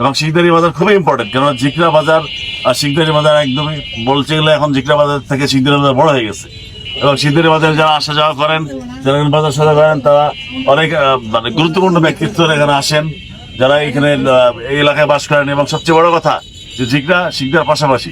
এবং শিকদারি বাজার খুবই ইম্পর্টেন্ট কেননা জিকরা বাজার আর শিকদারি বাজার একদমই বলতে গেলে এখন জিকরা বাজার থেকে শিকদারি বাজার বড় হয়ে গেছে। এবং শিকদারি বাজারে যারা আসা যাওয়া করেন, যারা বাজার সাজা করেন, তারা অনেক মানে গুরুত্বপূর্ণ ব্যক্তিত্ব এখানে আসেন, যারা এখানে এই এলাকায় বাস করেন। এবং সবচেয়ে বড় কথা যে জিকরা শিকদার পাশাপাশি।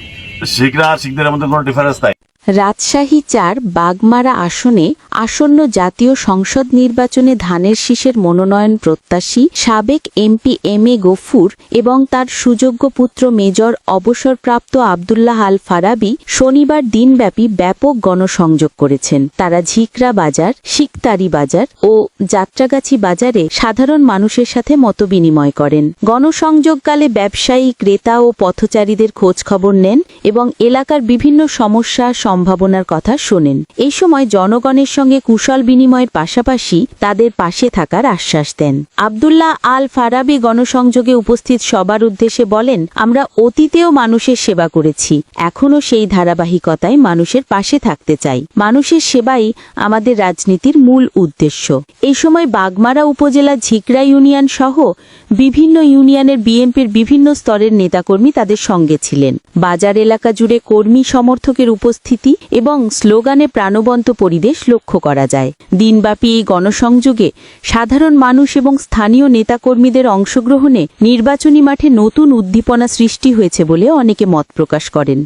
শিকরা আর শিকদারের মধ্যে কোনো ডিফারেন্স নাই। রাজশাহী চার বাগমারা আসনে আসন্ন জাতীয় সংসদ নির্বাচনে ধানের শীষের মনোনয়ন প্রত্যাশী সাবেক এমপি এম এ গফুর এবং তার সুযোগ্য পুত্র মেজর অবসরপ্রাপ্ত আবদুল্লাহ আল ফারাবি শনিবার দিনব্যাপী ব্যাপক গণসংযোগ করেছেন। তারা ঝিকরা বাজার, শিকতারি বাজার ও যাত্রাগাছি বাজারে সাধারণ মানুষের সাথে মতবিনিময় করেন। গণসংযোগকালে ব্যবসায়ী, ক্রেতা ও পথচারীদের খোঁজখবর নেন এবং এলাকার বিভিন্ন সমস্যা সম্ভাবনার কথা শোনেন। এই সময় জনগণের সঙ্গে কুশল বিনিময়ের পাশাপাশি তাদের পাশে থাকার আশ্বাস দেন। আবদুল্লাহ আল ফারাবি গণসংযোগে উপস্থিত সবার উদ্দেশ্যে বলেন, আমরা অতীতেও মানুষের সেবা করেছি। এখনও সেই ধারাবাহিকতায় মানুষের পাশে থাকতে চাই। মানুষের সেবাই আমাদের রাজনীতির মূল উদ্দেশ্য। এই সময় বাগমারা উপজেলা ঝিকরা ইউনিয়ন সহ বিভিন্ন ইউনিয়নের বিএনপির বিভিন্ন স্তরের নেতাকর্মী তাদের সঙ্গে ছিলেন। বাজার এলাকা জুড়ে কর্মী সমর্থকের উপস্থিতি এবং স্লোগানে প্রাণবন্ত পরিবেশ লক্ষ্য করা যায়। দিনব্যাপী এই গণসংযোগে সাধারণ মানুষ এবং স্থানীয় নেতাকর্মীদের অংশগ্রহণে নির্বাচনী মাঠে নতুন উদ্দীপনা সৃষ্টি হয়েছে বলে অনেকে মত প্রকাশ করেন।